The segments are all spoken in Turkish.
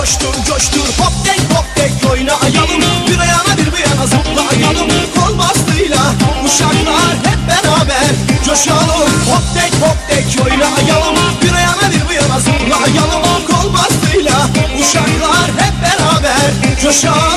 coştur coştur. Hop tek hop tek oynayalım. Bir ayağına bir bu yana zıplayalım. Kol bastığıyla uşaklar hep beraber coşalım. Hop tek hop tek oynayalım. Bir ayağına bir bu yana zıplayalım. Kol bastığıyla uşaklar hep beraber coşalım.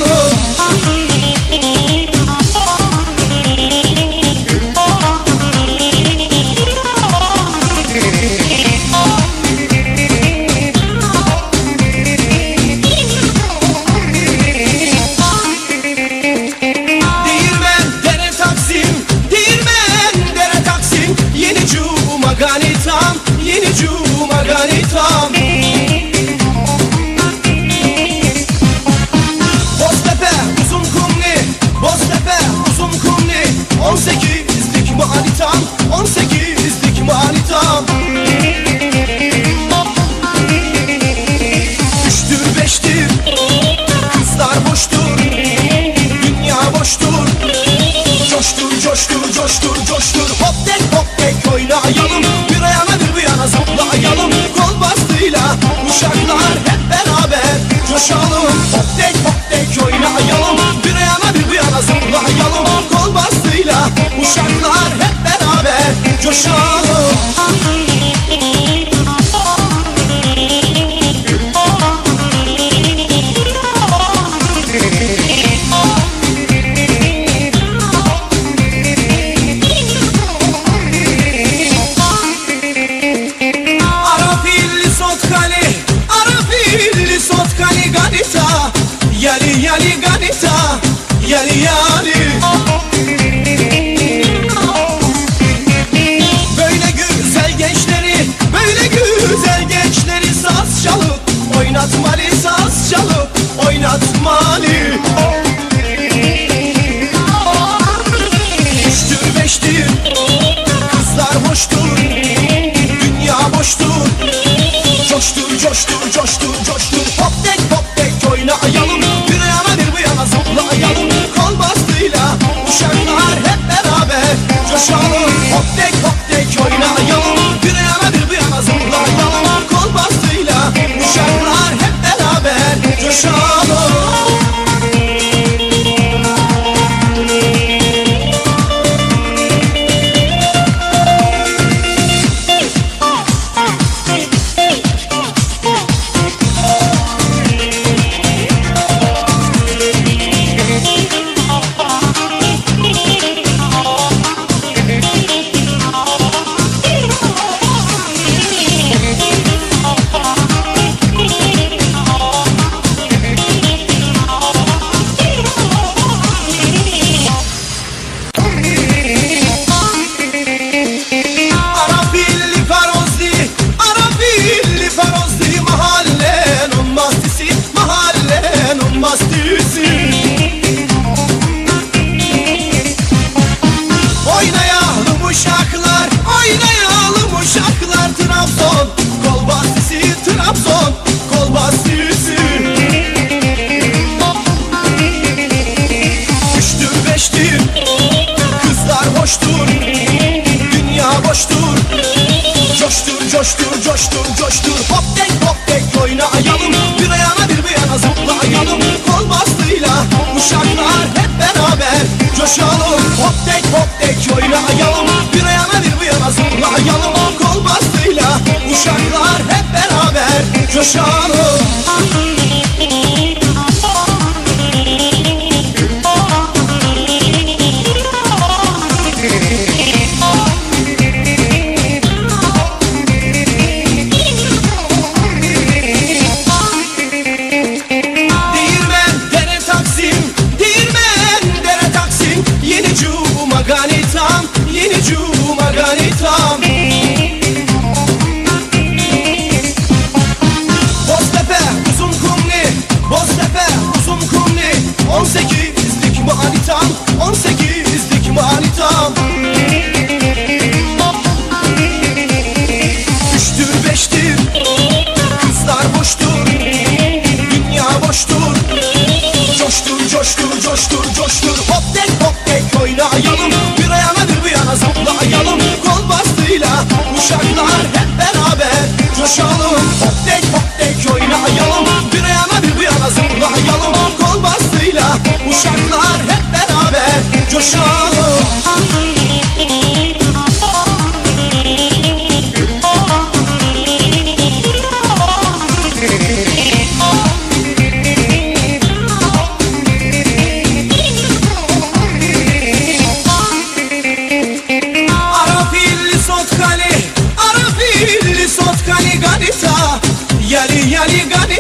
18'lik manitam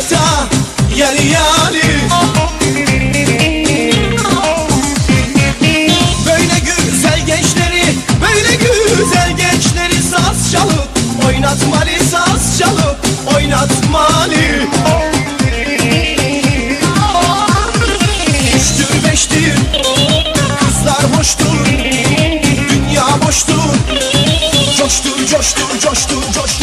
Sevda yar yarı Böyle güzel gençleri Böyle güzel gençleri Saz çalıp oynatmalı Saz çalıp oynatmalı Üçtür beştir Kızlar boştur Dünya boştur. Coştur coştur coştur coştur.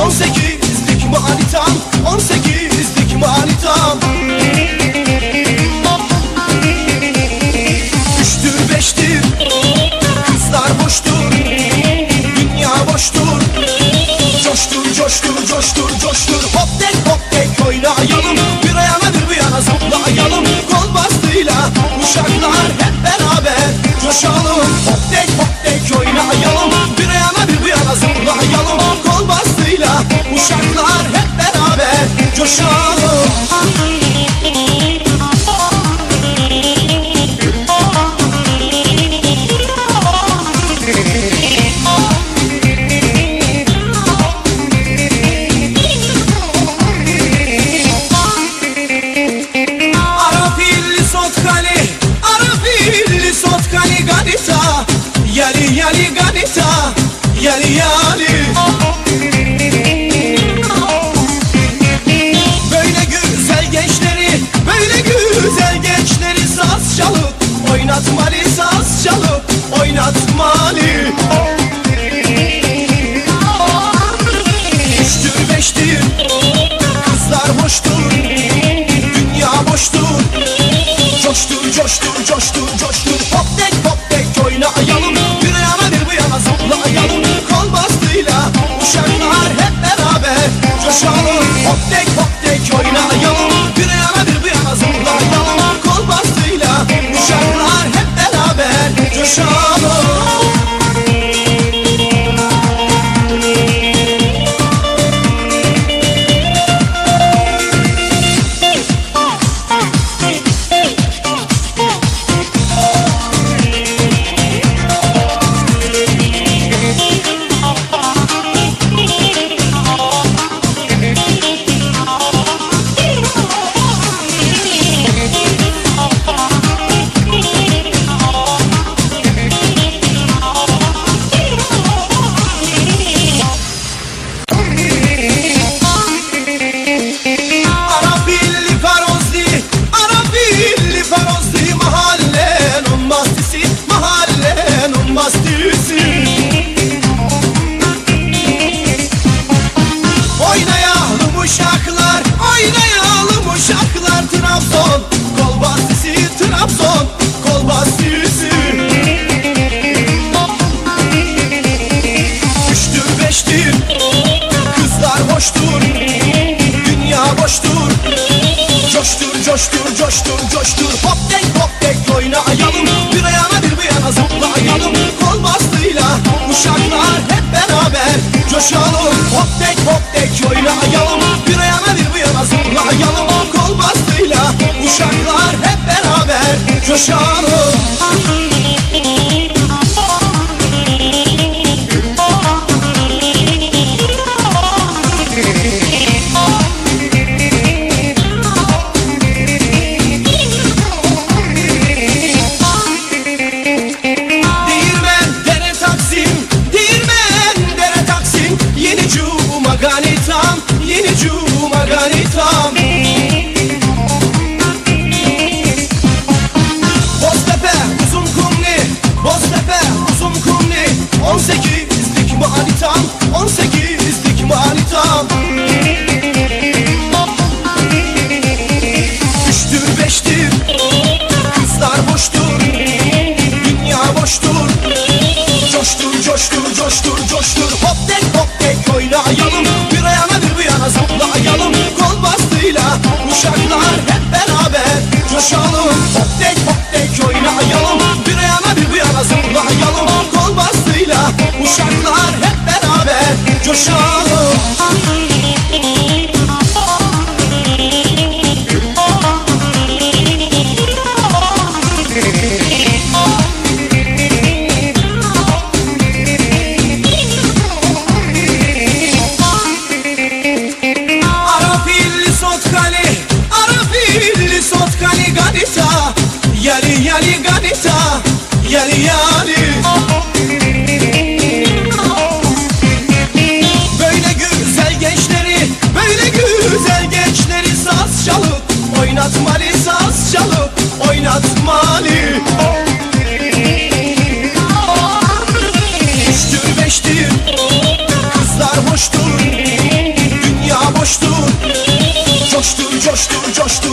18'lik manitam 18 honey tongue. Gel yani. Böyle güzel gençleri Böyle güzel gençleri Saz çalıp oynatmalı Saz çalıp oynatmalı Üçtür beştir Kızlar boştur Dünya boştur. Coştur coştur coştur.